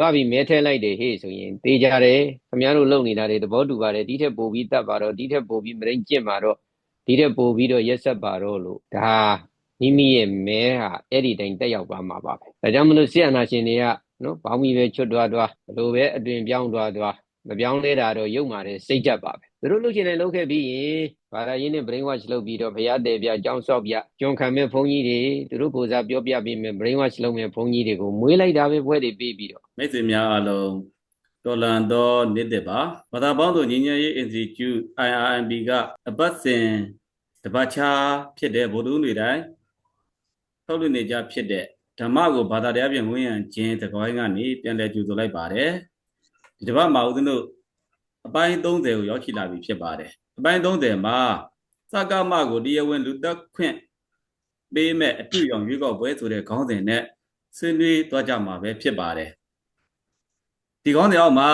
သွားပြီးမဲထဲလိုက်တယ်ဟေ့ဆိုရင်တေးကြတယ်ခမရတို့လုံနေတာတွေသဘောတူပါတယ်ဒီထက်ပိုပြီးတတ်ပါတော့ဒီထက်ပိုပြီးမရင်ကျင့်ပါတော့ဒီထက်ပိုပြီးတော့ရက်ဆက်ပါတော့လို့ဒါမိမိရဲ့မဲဟာအဲ့ဒီတိုင်းတက်ရောက်သွားမှာပါပဲဒါကြောင့်မလို့ဆရာနာရှင်တွေကနော်ဘောင်းမီပဲချွတ်သွားသွားဘလို့ပဲအတွင်ပြောင်းသွားသွားမပြောင်းလဲတာတော့ရုပ်မာတယ်စိတ်ကြက်ပါပဲ သူတို့လုပ်ချင်တယ်လုပ်ခဲ့ပြီးရင်ဘာသာရေးနဲ့ brain wash လုပ်ပြီးတော့ဘုရားတယ်ပြအကြောင်းဆော့ပြကြုံခံမဲ့ဘုန်းကြီးတွေသူတို့ကိုယ်စားပြောပြပြီးမဲ့ brain wash လုပ်မဲ့ဘုန်းကြီးတွေကိုမွေးလိုက်တာပဲဘွဲတွေပြီးပြီးတော့မိတ်ဆွေများအားလုံးတော်လန်သောနေ့တစ်ပါဘာသာပေါင်းစုံညီညွတ်ရေး Institute IRMB ကအပတ်စဉ်တပတ်ချာဖြစ်တဲ့ဗုဒ္ဓဦးတွေတိုင်းထုတ်လွှင့်နေကြဖြစ်တဲ့ဓမ္မကိုဘာသာတရားပြင်ဝင်ရန်ခြင်းတကွိုင်းကနေပြန်လည်ကြိုဆိုလိုက်ပါတယ်ဒီတစ်ပတ်မှာဦးဇင်းတို့ အပိုင်း30ကိုရောက်ရှိလာပြီဖြစ်ပါတယ်အပိုင်း30မှာစကမကိုတရားဝင်လူသက်ခွင့်ပေးမဲ့အတူရောင်ရွေးကောက်ပွဲဆိုတဲ့ခေါင်းစဉ်နဲ့ဆွေးနွေးသွားကြမှာပဲဖြစ်ပါတယ်ဒီခေါင်းစဉ်အောက်မှာ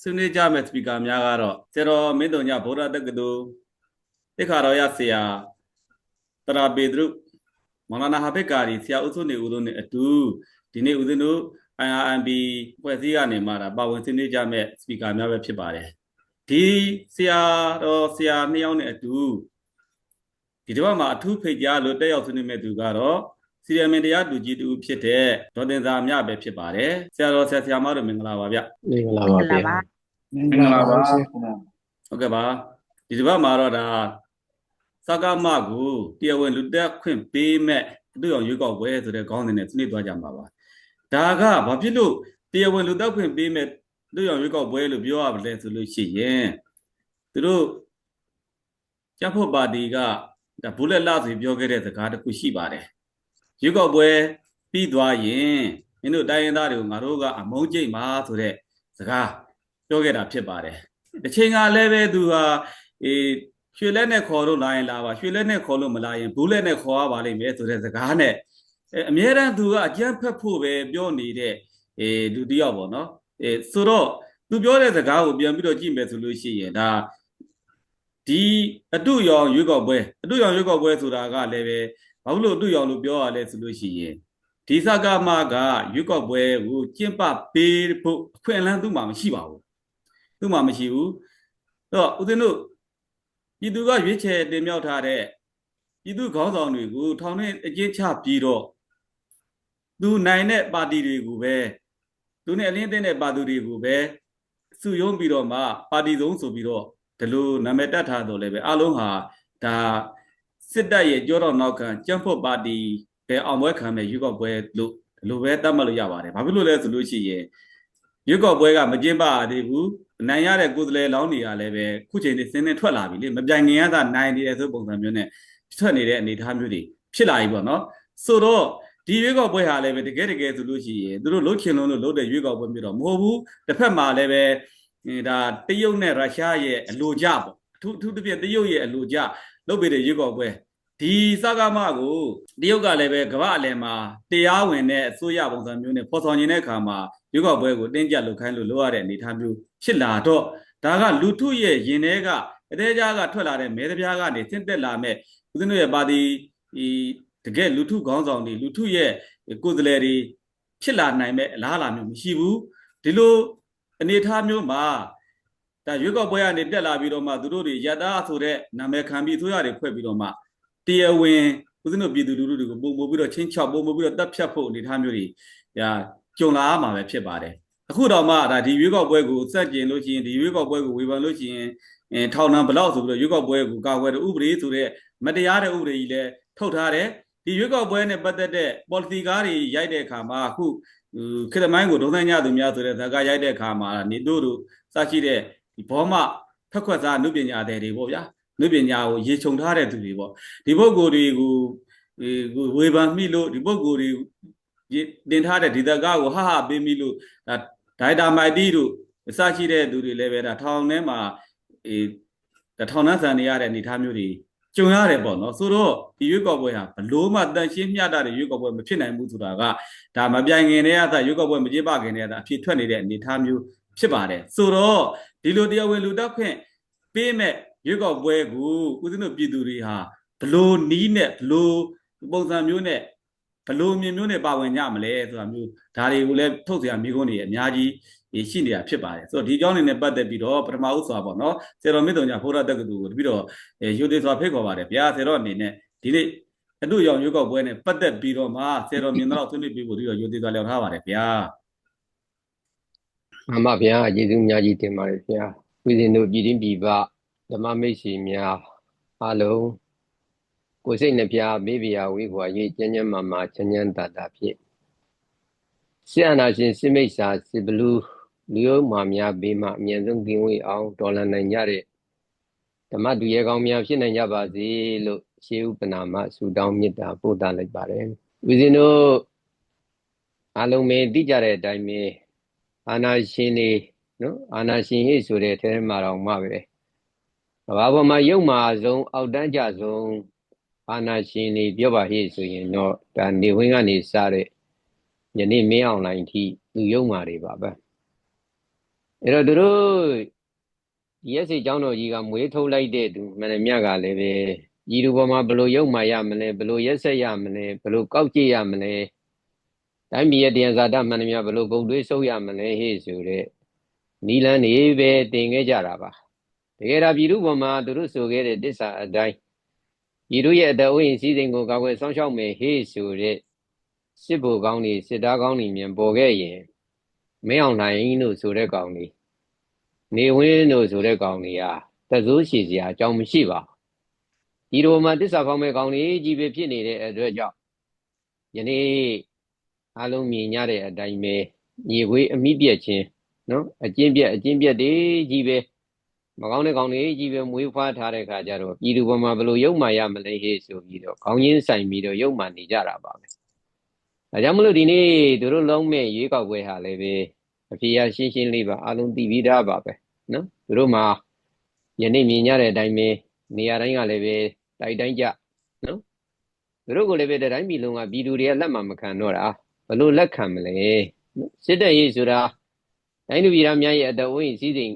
ဆွေးနွေးကြမဲ့စပီကာများကတော့ဆရာတော်မင်းတော်ညဗုဒ္ဓတက္ကသိုလ်တိခါတော်ရဆရာတရာပေဒရုမောင်လာနာဟာဘက်ကာရီဆရာဦးစုနေဦးတို့နဲ့အတူဒီနေ့ဦးဇင်းတို့ IRMB ဖွဲ့စည်းကနေမှဒါပါဝင်ဆွေးနွေးကြမဲ့စပီကာများပဲဖြစ်ပါတယ်ဒီဆရာတော်ဆရာနှစ်ယောက်နဲ့အတူဒီတစ်ပတ်မှာအထူးဖိတ်ကြားလို့တက်ရောက်ဆွေးနွေးမဲ့သူကတော့စီရမင်တရားလူကြီးတူဖြစ်တဲ့ဒေါ်တင်သာမြပဲဖြစ်ပါတယ်ဆရာတော်ဆရာဆရာမတို့မင်္ဂလာပါဗျမင်္ဂလာပါဗျာမင်္ဂလာပါခင်ဗျာဟုတ်ကဲ့ပါဒီတစ်ပတ်မှာတော့ဒါစကားမကိုတရားဝင်လူတက်ခွင့်ပေးမဲ့အတူအောင်ရွေးကောက်ပွဲဆိုတဲ့ခေါင်းစဉ်နဲ့ဆွေးနွေးသွားကြမှာပါ ဒါကဘာဖြစ်လို့တရားဝင်လူတက်ခွင့်ပေးမဲ့အတူအောင်ရွေးကောက်ပွဲလို့ပြောရမလဲဆိုလို့ရှိရင်သူတို့ကျဖို့ပါတီကဒါဘူလက်လာဆိုပြောခဲ့တဲ့စကားတစ်ခုရှိပါတယ်ရွေးကောက်ပွဲပြီးသွားရင်မင်းတို့တိုင်းရင်းသားတွေကိုငါတို့ကအမုန်းကျိတ်မှာဆိုတဲ့စကားပြောခဲ့တာဖြစ်ပါတယ်တစ်ချိန်ကလည်းပဲသူဟာအေးရွှေလက်နဲ့ခေါ်လို့လာရင်လာပါရွှေလက်နဲ့ခေါ်လို့မလာရင်ဘူးလက်နဲ့ခေါ်ရပါလိမ့်မယ်ဆိုတဲ့စကားနဲ့ အဲအမြဲတမ်းသူကအကြမ်းဖက်ဖို့ပဲပြောနေတဲ့အေးလူတစ်ယောက်ပေါ့နော်အေးဆိုတော့သူပြောတဲ့စကားကိုပြန်ပြီးတော့ကြည့်မယ်ဆိုလို့ရှိရင်ဒါဒီအတုရောင်ရွေးကောက်ပွဲအတုရောင်ရွေးကောက်ပွဲဆိုတာကလည်းပဲဘာလို့လို့အတုရောင်လို့ပြောရလဲဆိုလို့ရှိရင်ဒီစကားမကရွေးကောက်ပွဲကိုကျင့်ပပေးဖို့အခွင့်အလမ်းသူ့မှာမရှိပါဘူးသူ့မှာမရှိဘူးအဲ့တော့ဦးဇင်းတို့ပြည်သူကရွေးချယ်တင်မြှောက်ထားတဲ့ပြည်သူခေါင်းဆောင်တွေကိုထောင်နဲ့အကျဉ်းချပြီးတော့ သူနိုင်တဲ့ပါတီတွေကိုပဲသူနဲ့အလင်းသိတဲ့ပါတီတွေကိုပဲစုယုံပြီးတော့မှပါတီဆုံးဆိုပြီးတော့ဒီလိုနာမည်တက်ထားတော့လည်းပဲအလုံးဟာဒါစစ်တပ်ရဲ့ကြောတော့နောက်ခံကြံ့ဖို့ပါတီပဲအောင်ပွဲခံမဲ့ရွေးကောက်ပွဲလို့ဒီလိုပဲသတ်မှတ်လို့ရပါတယ်ဘာဖြစ်လို့လဲဆိုလို့ရှိရင်ရွက်ကောက်ပွဲကမကျင်းပရသေးဘူးနိုင်ရတဲ့ကိုယ်စားလှယ်လောင်းတွေကလည်းပဲခုချိန်នេះစင်းနေထွက်လာပြီလေမပြိုင်ခင်ကသာနိုင်နေတဲ့ဆိုပုံစံမျိုးနဲ့ထွက်နေတဲ့အနေအထားမျိုးတွေဖြစ်လာပြီပေါ့နော်ဆိုတော့ ဒီရွေးကောက်ပွဲဟာလည်းပဲတကယ်တကယ်ဆိုလို့ရှိရင်သူတို့လှုပ်ချင်လုံးလို့လှုပ်တဲ့ရွေးကောက်ပွဲမျိုးတော့မဟုတ်ဘူးတစ်ဖက်မှာလည်းပဲဒါတရုတ်နဲ့ရုရှားရဲ့အလိုကြပေါ့အထူးအထူးသဖြင့်တရုတ်ရဲ့အလိုကြလှုပ်ပေးတဲ့ရွေးကောက်ပွဲဒီစကားမကိုတရုတ်ကလည်းပဲကမ္ဘာအလယ်မှာတရားဝင်တဲ့အစိုးရပုံစံမျိုးနဲ့ပေါ်ဆောင်နေတဲ့အခါမှာရွေးကောက်ပွဲကိုတင်းကျပ်လုပ်ခိုင်းလို့လုပ်ရတဲ့အနေအထားမျိုးဖြစ်လာတော့ဒါကလူထုရဲ့ရင်ထဲကအသေးကြားကထွက်လာတဲ့မဲတပြားကနေဆင့်တက်လာမဲ့ဦးဇင်းတို့ရဲ့ပါတီဒီ တကယ်လူထုခေါင်းဆောင်တွေလူထုရဲ့ကိုယ်စားလှယ်တွေဖြစ်လာနိုင်မဲ့အလားအလာမျိုးမရှိဘူးဒီလိုအနေအထားမျိုးမှာဒါရွေးကောက်ပွဲကနေတက်လာပြီးတော့မှသူတို့တွေရတာဆိုတဲ့နာမည်ခံပြီးအစိုးရတွေဖွဲ့ပြီးတော့မှတရားဝင်ဦးဇင်းတို့ပြည်သူလူထုတွေကိုပုံပို့ပြီးတော့ချင်းချောက်ပုံပို့ပြီးတော့တပ်ဖြတ်ဖို့အနေအထားမျိုးတွေဒါကြုံလာရမှာပဲဖြစ်ပါတယ်အခုတော့မှဒါဒီရွေးကောက်ပွဲကိုစက်ကျင်လို့ရှိရင်ဒီရွေးကောက်ပွဲကိုဝေဖန်လို့ရှိရင်အဲထောင်နှံဘလောက်ဆိုပြီးတော့ရွေးကောက်ပွဲကိုကာကွယ်တဲ့ဥပဒေဆိုတဲ့မတရားတဲ့ဥပဒေကြီးလည်းထုတ်ထားတယ် ဒီရွေးကောက်ပွဲနဲ့ပတ်သက်တဲ့ policy ကားတွေရိုက်တဲ့အခါမှာအခုခေတ္တမိုင်းကိုဒုံသညသူများဆိုတဲ့ဇာကရိုက်တဲ့အခါမှာနေတို့တို့စရှိတဲ့ဒီဘောမဖက်ခွက်စားနုပညာတဲ့တွေပေါ့ဗျာနုပညာကိုရေခြုံထားတဲ့သူတွေပေါ့ဒီပုဂ္ဂိုလ်တွေကိုဝေဖန်မိလို့ဒီပုဂ္ဂိုလ်တွေတင်ထားတဲ့ဒီတကားကိုဟဟပေးမိလို့ဒါဒိုင်တာမိုက်တီတို့အစရှိတဲ့သူတွေလည်းပဲဒါထောင်ထဲမှာအေးဒါထောင်နှန်းဆန်နေရတဲ့အနေအထားမျိုးတွေ ကြုံရတယ်ပေါ့နော်ဆိုတော့ဒီရွေးကောက်ပွဲဟာဘလို့မှတန်ရှင်းမျှတတဲ့ရွေးကောက်ပွဲမဖြစ်နိုင်ဘူးဆိုတာကဒါမပြိုင်ခင်တည်းကသာရွေးကောက်ပွဲမကျင်းပခင်တည်းကသာအဖြစ်ထွက်နေတဲ့အနေအထားမျိုးဖြစ်ပါတယ်ဆိုတော့ဒီလိုတရားဝင်လူတက်ခွင့်ပေးမဲ့ရွေးကောက်ပွဲကိုဦးဇင်းတို့ပြည်သူတွေဟာဘလို့နီးနဲ့ဘလို့ပုံစံမျိုးနဲ့ ဘလို့မြင်မျိုးနဲ့ပါဝင်ကြမလဲဆိုတာမျိုးဒါတွေကိုလည်းထုတ်စရာမိကုန်းတွေအများကြီးရှိနေတာဖြစ်ပါတယ်ဆိုတော့ဒီအကြောင်းတွေနဲ့ပတ်သက်ပြီးတော့ပထမဦးစွာပေါ့နော်ဆရာတော်မြတ်တုံညာဘုရားတက္ကသိုလ်ကိုတပြီးတော့ရိုသေစွာဖိတ်ခေါ်ပါတယ်ဗျာဆရာတော်အနေနဲ့ဒီနေ့အတို့ရောင်ရွက်ောက်ပွဲနဲ့ပတ်သက်ပြီးတော့မှဆရာတော်မြင်တော့ဆွေးနွေးပြီးပို့ပြီးတော့ရိုသေစွာလျောက်ထားပါတယ်ဗျာမှန်ပါဗျာယေရှုများကြီးတင်ပါတယ်ဗျာဝိဇင်တို့ပြည်တွင်ပြည်ပဓမ္မမိတ်ဆွေများအားလုံး ကိုယ်စိတ်နှပြမေးပြဝေးကွာ၍ကျဉ်းကျဉ်းမာမာချမ်းချမ်းသာသာဖြင့်ဆရာနာရှင်စိမိတ်စာစစ်ဘလူးလူယုံမာများဘေးမှအမြန်ဆုံးကင်းဝေးအောင်တော်လန်နိုင်ကြတဲ့ဓမ္မတူရဲကောင်းများဖြစ်နိုင်ကြပါစေလို့ရှေးဥပနာမဆုတောင်းမေတ္တာပို့သလိုက်ပါတယ်ပြည်စင်တို့အားလုံးပဲသိကြတဲ့အတိုင်းပဲအာနာရှင်နေနော်အာနာရှင်ဟိဆိုတဲ့အဲမှာတော့မှပဲဘာပေါ်မှာယုံမာဆုံးအောက်တန်းကြဆုံး အာနာရှင်နေပြောပါဟိဆိုရင်တော့ဒါနေဝင်းကနေစတဲ့ယနေ့မင်းအောင်လိုင်းထိသူယုံမာတွေပါပဲအဲ့တော့သူတို့ဒီရက်စီကျောင်းတော်ကြီးကမွေးထုတ်လိုက်တဲ့သူမန္တမြကလည်းပဲဤသူပေါ်မှာဘယ်လိုယုံမာရမလဲဘယ်လိုရက်ဆက်ရမလဲဘယ်လိုကောက်ကြည့်ရမလဲတိုင်းပြည်ရဲ့တရားဇာတမှန်သမျှဘယ်လိုဂုံတွေးဆုပ်ရမလဲဟေ့ဆိုတဲ့နီလန်းနေပဲတင်ခဲ့ကြတာပါတကယ်ဒါပြည်သူပေါ်မှာသူတို့ဆိုခဲ့တဲ့တစ္ဆာအတိုင်း ပြည်သူရဲ့အတအဝိစည်းစိမ်ကိုကာကွယ်ဆောင်ရှောက်မယ်ဟေ့ဆိုတဲ့စစ်ဘိုလ်ကောင်းတွေစစ်သားကောင်းတွေမြန်ပေါ်ခဲ့ရင်မင်းအောင်နိုင်တို့ဆိုတဲ့ကောင်တွေနေဝင်းတို့ဆိုတဲ့ကောင်တွေကတစိုးရှိစရာအကြောင်းမရှိပါဘူးဒီလိုမှတစ္ဆာဖောင်းမဲ့ကောင်တွေကြီးပဲဖြစ်နေတဲ့အတွက်ကြောင့်ယနေ့အလုံးမြင်ကြတဲ့အတိုင်းပဲညီခွေးအမိပြက်ချင်းနော်အကျင့်ပြက်အကျင့်ပြက်တွေကြီးပဲ မကောင်းတဲ့ကောင်တွေကြီးပဲမွေးဖွားထားတဲ့ခါကျတော့ပြည်သူပေါ်မှာဘယ်လိုရုပ်မာရမလဲဟေ့ဆိုပြီးတော့ခေါင်းရင်းဆိုင်ပြီးတော့ရုပ်မာနေကြတာပါပဲဒါကြောင့်မလို့ဒီနေ့သူတို့လုံးမဲ့ရွေးကောက်ပွဲဟာလည်းပဲအဖြေရရှင်းရှင်းလေးပါအလုံးသိပြီးသားပါပဲနော်သူတို့မှာယနေ့မြင်ကြတဲ့အတိုင်းပဲနေရာတိုင်းကလည်းပဲတိုက်တိုင်းကြနော်သူတို့ကိုလည်းပဲတိုင်းပြည်လုံးကပြည်သူတွေကလက်မှမခံတော့တာဘလို့လက်ခံမလဲစစ်တပ်ရေးဆိုတာတိုင်းလူပြည်သားများရဲ့အတဝင်းစည်းစိမ်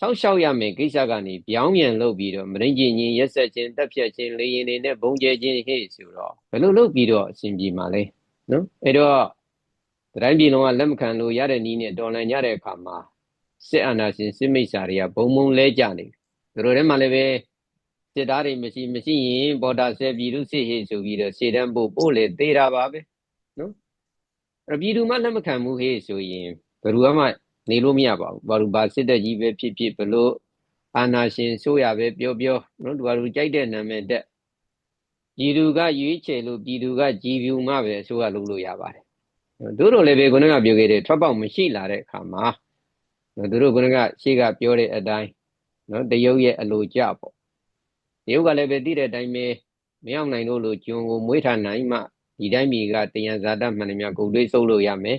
ဆောက်ရှောက်ရမယ်ကိစ္စကနေပြောင်းပြန်လုပ်ပြီးတော့မရင်းချင်းချင်းရက်ဆက်ချင်းတက်ဖြတ်ချင်းလေရင်တွေနဲ့ဘုံကျဲချင်းဟဲ့ဆိုတော့ဘယ်လိုလုပ်ပြီးတော့အဆင်ပြေမှာလဲနော်အဲ့တော့တိုင်းပြည်လုံးကလက်မခံလို့ရတဲ့နီးနဲ့တော်လန်ကြတဲ့အခါမှာစစ်အာဏာရှင်စစ်မိတ်ဆာတွေကဘုံဘုံလဲကြနေသူတို့ထဲမှာလည်းပဲစစ်သားတွေမရှိမရှိရင်ဘော်ဒါဆဲပြည်သူစစ်ဟေ့ဆိုပြီးတော့ရှေ့တန်းပို့ပို့လေသေးတာပါပဲနော်အဲ့ပြည်သူမှလက်မခံဘူးဟေ့ဆိုရင်ဘယ်သူမှ နေလို့မရပါဘူးဘာလို့ဘာစစ်တပ်ကြီးပဲဖြစ်ဖြစ်ဘလို့အာနာရှင်ဆိုရပဲပြောပြောနော်သူကလူကြိုက်တဲ့နာမည်တက်ပြည်သူကရွေးချယ်လို့ပြည်သူကကြည်ဖြူမှပဲအစိုးရလုပ်လို့ရပါတယ်တို့တို့လည်းပဲခုနကပြောခဲ့တဲ့ထွက်ပေါက်မရှိလာတဲ့အခါမှာတို့တို့ခုနကရှေ့ကပြောတဲ့အတိုင်းနော်တရုတ်ရဲ့အလိုကြပေါ့တရုတ်ကလည်းပဲသိတဲ့အတိုင်းပဲမရောက်နိုင်လို့လို့ဂျွန်ကိုမွေးထားနိုင်မှဒီတိုင်းပြည်ကတယံဇာတမှန်တယ်များဂုတ်တွေးစုပ်လို့ရမယ်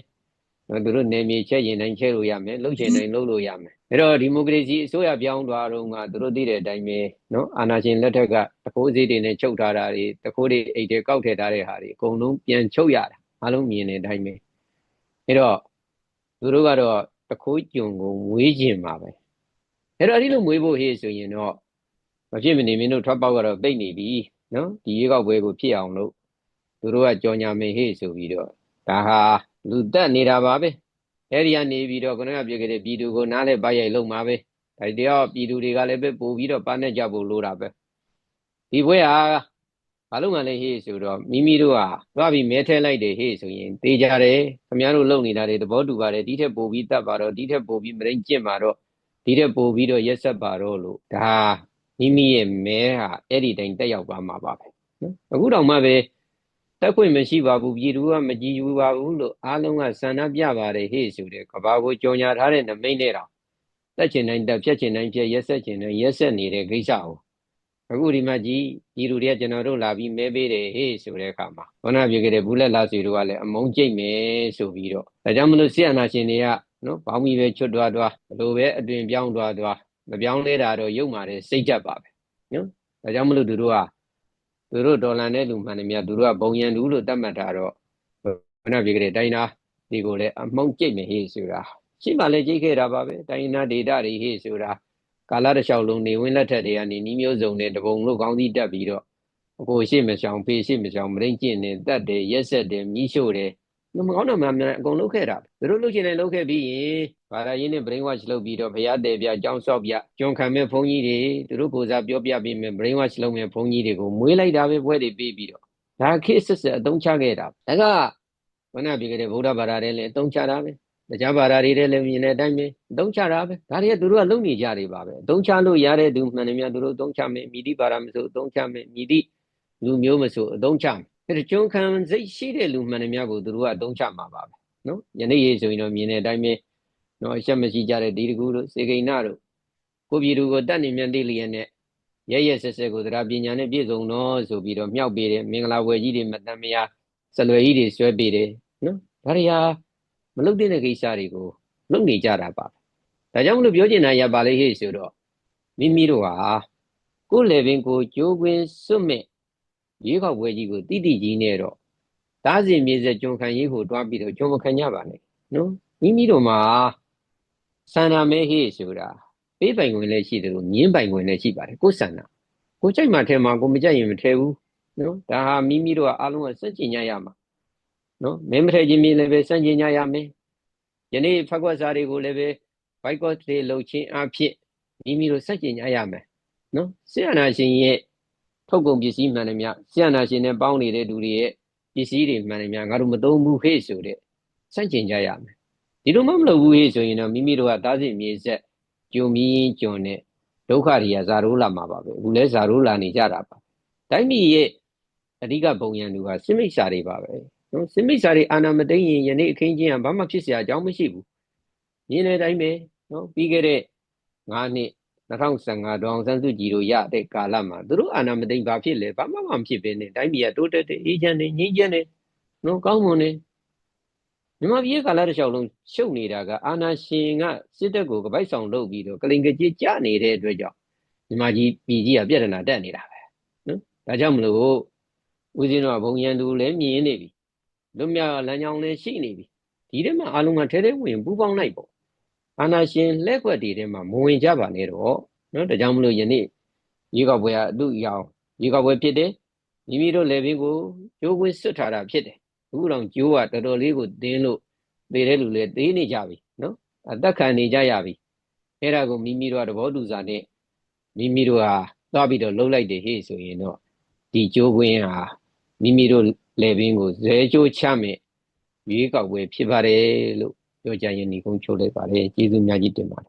နော်သူတို့နေမြေချက်ရင်တိုင်းချက်လို့ရမယ်လှုပ်ချင်တိုင်းလှုပ်လို့ရမယ်အဲ့တော့ဒီမိုကရေစီအစိုးရပြောင်းသွားတော့ကသူတို့သိတဲ့အတိုင်းပဲနော်အာဏာရှင်လက်ထက်ကတခိုးစည်းတွေနဲ့ချုပ်ထားတာတွေတခိုးတွေအိတ်တွေကောက်ထည့်ထားတဲ့ဟာတွေအကုန်လုံးပြန်ချုပ်ရတာအားလုံးမြင်တဲ့အတိုင်းပဲအဲ့တော့သူတို့ကတော့တခိုးကြုံကိုမွေးခြင်းပါပဲအဲ့တော့အဲ့ဒီလိုမွေးဖို့ဟေ့ဆိုရင်တော့မဖြစ်မနေမင်းတို့ထွက်ပေါက်ကတော့ပိတ်နေပြီနော်ဒီရေကောက်ပွဲကိုဖြစ်အောင်လို့သူတို့ကကြော်ညာမင်းဟေ့ဆိုပြီးတော့ဒါဟာ လူတက်နေတာပါပဲအဲ့ဒီကနေပြီးတော့ခုနကပြောခဲ့တဲ့ပြည်သူကိုနားလဲပါရိုက်လုံးမှာပဲဒါတရားပြည်သူတွေကလည်းပဲပို့ပြီးတော့ပါနဲ့ကြဖို့လိုတာပဲဒီဘွဲဟာဘာလို့မှလဲဟေ့ဆိုတော့မိမိတို့ကသွားပြီးမဲထဲလိုက်တယ်ဟေ့ဆိုရင်တေးကြတယ်ခမည်းတော်လုံနေတာတွေသဘောတူပါတယ်ဒီထက်ပိုပြီးတတ်ပါတော့ဒီထက်ပိုပြီးမရင်ကျင့်ပါတော့ဒီထက်ပိုပြီးတော့ရက်ဆက်ပါတော့လို့ဒါမိမိရဲ့မဲဟာအဲ့ဒီတိုင်းတက်ရောက်သွားမှာပါပဲနော်အခုတော့မှပဲ တက်ခွင့်မရှိပါဘူးပြည်သူကမကြည်ယူပါဘူးလို့အားလုံးကဆန္ဒပြပါတယ်ဟေ့ဆိုတဲ့ကဘာကိုကြော်ညာထားတဲ့နမိတ်နဲ့တော့တက်ချင်တိုင်းတက်ဖြတ်ချင်တိုင်းဖြတ်ရက်ဆက်ချင်တိုင်းရက်ဆက်နေတဲ့ကိစ္စကိုအခုဒီမှာကြီးဒီလူတွေကကျွန်တော်တို့လာပြီးမဲပေးတယ်ဟေ့ဆိုတဲ့အခါမှာခေါင်းပြခဲ့တဲ့ဘူးလက်လာစီတို့ကလည်းအမုန်းကျိတ်မယ်ဆိုပြီးတော့ဒါကြောင့်မလို့ဆီယနာရှင်တွေကနော်ဘောင်းမီပဲချွတ်သွားသွားဘလို့ပဲအတွင်ပြောင်းသွားသွားမပြောင်းလဲတာတော့ရုပ်မာတဲ့စိတ်ကြက်ပါပဲနော်ဒါကြောင့်မလို့သူတို့က သူတို့ဒေါ်လာနဲ့လူမှန်တယ်များသူတို့ကဘုံရန်သူလို့သတ်မှတ်တာတော့ခဏပြခဲ့တဲ့တိုင်းသားဒီကိုလည်းအမုန်းကျိတ်မယ်ဟေ့ဆိုတာရှိမှလည်းကြိတ်ခဲ့တာပါပဲတိုင်းသားဒေတာတွေဟေ့ဆိုတာကာလတစ်လျှောက်လုံးနေဝင်လက်ထက်တွေကနေနီးမျိုးစုံနဲ့တပုံလို့ကောင်းသီးတက်ပြီးတော့အကိုရှိမဆောင်ဖေရှိမဆောင်မရင်းကျင့်နေတတ်တယ်ရက်ဆက်တယ်မြီးရှို့တယ် မကောင်းတာမှများအကုန်လုပ်ခဲ့တာသူတို့လုပ်ချင်တယ်လုပ်ခဲ့ပြီးရင်ဘာသာရေးနဲ့ brain wash လုပ်ပြီးတော့ဘုရားတယ်ပြအကြောင်းဆော့ပြကြုံခံမဲ့ဘုန်းကြီးတွေသူတို့ကိုယ်စားပြောပြပြီးမဲ့ brain wash လုပ်မဲ့ဘုန်းကြီးတွေကိုမွေးလိုက်တာပဲဘွဲတွေပြီးပြီးတော့ဒါခေတ်ဆက်ဆက်အသုံးချခဲ့တာဒါကဘုနာပြခဲ့တဲ့ဗုဒ္ဓဘာသာတွေလည်းအသုံးချတာပဲတရားဘာသာတွေလည်းမြင်တဲ့အတိုင်းပဲအသုံးချတာပဲဒါတွေကသူတို့ကလုပ်နေကြတယ်ပါပဲအသုံးချလို့ရတဲ့သူမှန်တယ်များသူတို့အသုံးချမယ်မိတိပါရမဆိုအသုံးချမယ်မိတိလူမျိုးမဆိုအသုံးချမယ် အဲ့ဒါကျုံခံစိတ်ရှိတဲ့လူမှန်တယ်များကိုသူတို့ကအသုံးချမှာပါပဲနော်ယနေ့ရေးဆိုရင်တော့မြင်တဲ့အတိုင်းပဲနော်အရှက်မရှိကြတဲ့ဒီတကူတို့စေကိဏတို့ကိုပြည်သူကိုတတ်နေမြတ်သိလျက်နဲ့ရရဆက်ဆက်ကိုတရားပညာနဲ့ပြည့်စုံတော့ဆိုပြီးတော့မြောက်ပေးတယ်မင်္ဂလာဝယ်ကြီးတွေမတန်မယာစလွယ်ကြီးတွေဆွဲပေးတယ်နော်ဒါတွေဟာမလုပ်တဲ့ကိစ္စတွေကိုလုပ်နေကြတာပါဒါကြောင့်မလို့ပြောချင်တာရပါလေဟေ့ဆိုတော့မိမိတို့ဟာကိုယ်လေပင်ကိုကြိုးကွင်းစွတ်မဲ့ ရေခောက်ပွဲကြီးကိုတိတိကြီးနဲ့တော့တားစီမြေစက်ကြုံခံရေးကိုတွားပြီးတော့ကြုံမခံကြပါနဲ့နော်မိမိတို့မှာစန္ဒာမဲဟေ့ဆိုတာပေးပိုင်ဝင်လည်းရှိတယ်လို့မြင်းပိုင်ဝင်လည်းရှိပါတယ်ကိုယ်စန္ဒာကိုကြိုက်မှထဲမှာကိုမကြိုက်ရင်မထဲဘူးနော်ဒါဟာမိမိတို့ကအားလုံးကစက်ကျင်ကြရမှာနော်မင်းမထဲခြင်းမြင်လည်းပဲစန့်ကျင်ကြရမယ်ယနေ့ဖက်ကွက်စာတွေကိုလည်းပဲ boycott တွေလုပ်ခြင်းအဖြစ်မိမိတို့စက်ကျင်ကြရမယ်နော်ဆရာနာရှင်ရဲ့ ထုတ်ကုန်ပစ္စည်းမှန်တယ်မြဆန္ဒရှင်နဲ့ပေါင်းနေတဲ့လူတွေရဲ့ပစ္စည်းတွေမှန်တယ်မြငါတို့မသုံးဘူးဟေ့ဆိုတဲ့စန့်ကျင်ကြရမယ်ဒီလိုမှမလုပ်ဘူးဟေ့ဆိုရင်တော့မိမိတို့ကသားစဉ်မြေဆက်ကြုံမြင်းကြုံတဲ့ဒုက္ခတွေကဇာရိုးလာမှာပါပဲအခုလဲဇာရိုးလာနေကြတာပါတိုင်းပြည်ရဲ့အဓိကပုံရံလူကစိမိတ်စာတွေပါပဲနော်စိမိတ်စာတွေအာနာမသိရင်ယနေ့အခင်းချင်းကဘာမှဖြစ်စရာအကြောင်းမရှိဘူးမြင်တဲ့အတိုင်းပဲနော်ပြီးခဲ့တဲ့9နှစ် 2015ဒေါအောင်ဆန်းစုကြည်တို့ရတဲ့ကာလမှာသူတို့အာဏာမသိမ်းဘာဖြစ်လဲဘာမှမဖြစ်ဘဲနဲ့တိုင်းပြည်ကတိုးတက်တဲ့အေဂျင့်တွေငြိမ်းချမ်းတယ်နော်ကောင်းမွန်တယ်မြန်မာပြည်ကာလတစ်လျှောက်လုံးရှုပ်နေတာကအာဏာရှင်ကစစ်တပ်ကိုကပိုက်ဆောင်လုပ်ပြီးတော့ကလိန်ကကြီးကြနေတဲ့အတွက်ကြောင့်မြန်မာပြည်ပြည်ကြီးကပြဿနာတက်နေတာပဲနော်ဒါကြောင့်မလို့ဦးဇင်းတော်ကဘုံရန်သူလည်းမြင်နေပြီလွတ်မြောက်လမ်းကြောင်းလည်းရှိနေပြီဒီထဲမှာအလုံးကထဲထဲဝင်ပူးပေါင်းလိုက်ပေါ့ အာနာရှင်လက်ွက်တွေထဲမှာမဝင်ကြပါနဲ့တော့နော်ဒါကြောင့်မလို့ယနေ့ရေကောက်ပွဲကအတူအယောင်ရေကောက်ပွဲဖြစ်တယ်မိမိတို့လည်းဘင်းကိုကျိုးကွင်းစွတ်ထားတာဖြစ်တယ်အခုတော့ကျိုးကတော်တော်လေးကိုတင်းလို့သေတဲ့လူလည်းသေးနေကြပြီနော်အသက်ခံနေကြရပြီအဲ့ဒါကိုမိမိတို့ကသဘောတူစာနဲ့မိမိတို့ဟာသွားပြီးတော့လှုပ်လိုက်တယ်ဟေ့ဆိုရင်တော့ဒီကျိုးကွင်းဟာမိမိတို့လေဘင်းကိုဇဲကျိုးချမဲ့ရွေးကောက်ပွဲဖြစ်ပါတယ်လို့ ပြောကြရင်ညီကုန်းချုပ်လိုက်ပါတယ်ကျေးဇူးများကြီးတင်ပါတယ်